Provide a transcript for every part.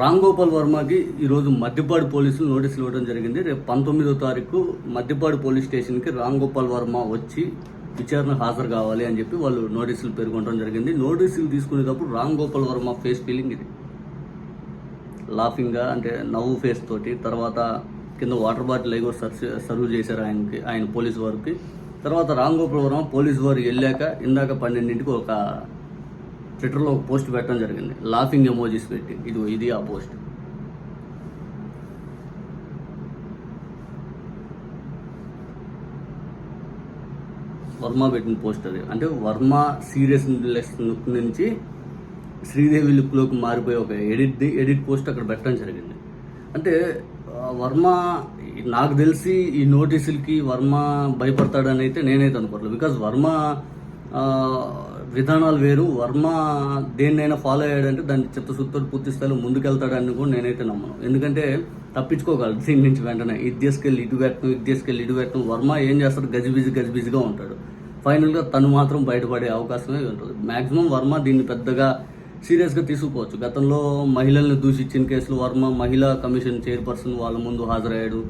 రామ్ గోపాల్ వర్మకి ఈరోజు మద్దిపాడు పోలీసులు నోటీసులు ఇవ్వడం జరిగింది. రేపు పంతొమ్మిదో తారీఖు మద్దిపాడు పోలీస్ స్టేషన్కి రామ్ గోపాల్ వర్మ వచ్చి విచారణ హాజరు కావాలి అని చెప్పి వాళ్ళు నోటీసులు పేర్కొనడం జరిగింది. నోటీసులు తీసుకునేటప్పుడు రామ్ గోపాల్ వర్మ ఫేస్ ఫీలింగ్ ఇది. లాఫింగ్గా అంటే నవ్వు ఫేస్ తోటి తర్వాత కింద వాటర్ బాటిల్ ఏగో సర్వ్ సర్వ్ చేశారు ఆయనకి ఆయన పోలీస్ వారికి. తర్వాత రామ్ గోపాల్ వర్మ పోలీస్ వారు వెళ్ళాక ఇందాక పన్నెండింటికి ఒక ట్విట్టర్లో ఒక పోస్ట్ పెట్టడం జరిగింది. లాఫింగ్ ఎమోజీస్ పెట్టి. ఇది ఇది ఆ పోస్ట్. వర్మ పెట్టిన పోస్ట్ అది. అంటే వర్మ సీరియస్ లుక్ నుంచి శ్రీదేవి లుక్లోకి మారిపోయి ఒక ఎడిట్ ఎడిట్ పోస్ట్ అక్కడ పెట్టడం జరిగింది. అంటే వర్మ నాకు తెలిసి ఈ నోటీసులకి వర్మ భయపడతాడని అయితే నేనైతే అనుకోవట్లేదు. బికాజ్ వర్మ విధానాలు వేరు. వర్మ దేన్నైనా ఫాలో అయ్యాడంటే దాన్ని చిత్తశుద్ధితో పూర్తి స్థాయిలో ముందుకెళ్తాడని కూడా నేనైతే నమ్మను. ఎందుకంటే తప్పించుకోగలడు దీని నుంచి వెంటనే. ఇది తీసుకెళ్ళి ఇటు పెట్టడం ఇది తీసుకెళ్ళి ఇటు పెట్టడం వర్మ ఏం చేస్తాడు? గజిబిజి గజిబిజిగా ఉంటాడు. ఫైనల్గా తను మాత్రం బయటపడే అవకాశమే ఉంటుంది. మ్యాక్సిమం వర్మ దీన్ని పెద్దగా సీరియస్గా తీసుకుపోవచ్చు గతంలో మహిళల్ని దూషించిన కేసులు వర్మ మహిళా కమిషన్ చైర్పర్సన్ వాళ్ళ ముందు హాజరయ్యాడు.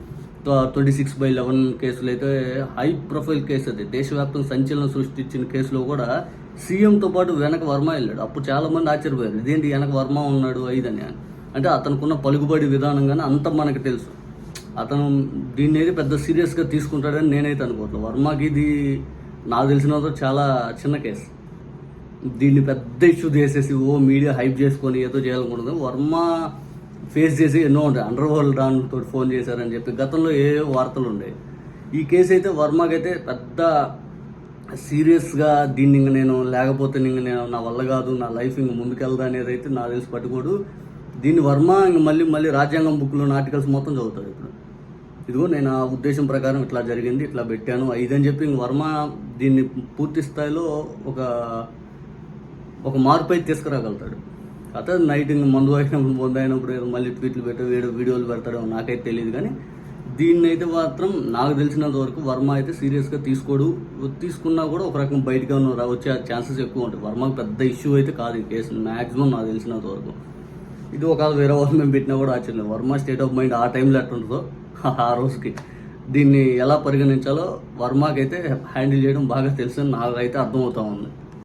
ట్వంటీ సిక్స్ బై లెవెన్ కేసులు అయితే హై ప్రొఫైల్ కేసు అది. దేశవ్యాప్తంగా సంచలనం సృష్టించిన కేసులో కూడా సీఎంతో పాటు వెనక వర్మ వెళ్ళాడు. అప్పుడు చాలామంది ఆశ్చర్యపోయారు. ఇదేంటి వెనక వర్మ ఉన్నాడు ఐదని అని. అంటే అతనుకున్న పలుకుబడి విధానం కానీ అంత మనకు తెలుసు. అతను దీన్ని అయితే పెద్ద సీరియస్గా తీసుకుంటాడని నేనైతే అనుకోవట్లేదు. వర్మకి ఇది నాకు తెలిసినంత చాలా చిన్న కేసు. దీన్ని పెద్ద ఇష్యూ చేసేసి ఓ మీడియా హైప్ చేసుకొని ఏదో చేయాలనుకుంటుంది. వర్మ ఫేస్ చేసి ఎన్నో ఉంటాయి. అండర్ వరల్డ్ దానితో ఫోన్ చేశారని చెప్పి గతంలో ఏ వార్తలు ఉండేవి. ఈ కేసు అయితే వర్మకైతే పెద్ద సీరియస్గా దీన్ని ఇంక నేను లేకపోతే ఇంక నేను నా వల్ల కాదు నా లైఫ్ ఇంక ముందుకెళ్దా అనేది అయితే నాకు తెలిసి పట్టుకోడు. దీన్ని వర్మ ఇంక మళ్ళీ మళ్ళీ రాజ్యాంగం బుక్లో ఆర్టికల్స్ మొత్తం చదువుతాడు ఇప్పుడు. ఇదిగో నేను ఆ ఉద్దేశం ప్రకారం ఇట్లా జరిగింది ఇట్లా పెట్టాను. ఇదని చెప్పి ఇంక వర్మ దీన్ని పూర్తి స్థాయిలో ఒక ఒక మార్పు అయితే తీసుకురాగలుగుతాడు. అతను నైట్ ఇంక మందు అయినప్పుడు మందు అయినప్పుడు మళ్ళీ ట్వీట్లు పెట్టాడు వీడియోలు పెడతాడో నాకైతే తెలియదు కానీ దీన్ని అయితే మాత్రం నాకు తెలిసినంత వరకు వర్మ అయితే సీరియస్గా తీసుకోడు. తీసుకున్నా కూడా ఒక రకం బయటగా ఉన్న వచ్చే ఛాన్సెస్ ఎక్కువ ఉంటాయి. వర్మకు పెద్ద ఇష్యూ అయితే కాదు ఈ కేసు మ్యాక్సిమం నాకు తెలిసినంత వరకు. ఇది ఒకవేళ వేరే వాళ్ళు మేము పెట్టినా కూడా ఆశ్చర్యం. వర్మ స్టేట్ ఆఫ్ మైండ్ ఆ టైంలో ఎట్టుంటుందో ఆ రోజుకి. దీన్ని ఎలా పరిగణించాలో వర్మకైతే హ్యాండిల్ చేయడం బాగా తెలుసు నాకైతే అర్థమవుతా ఉంది.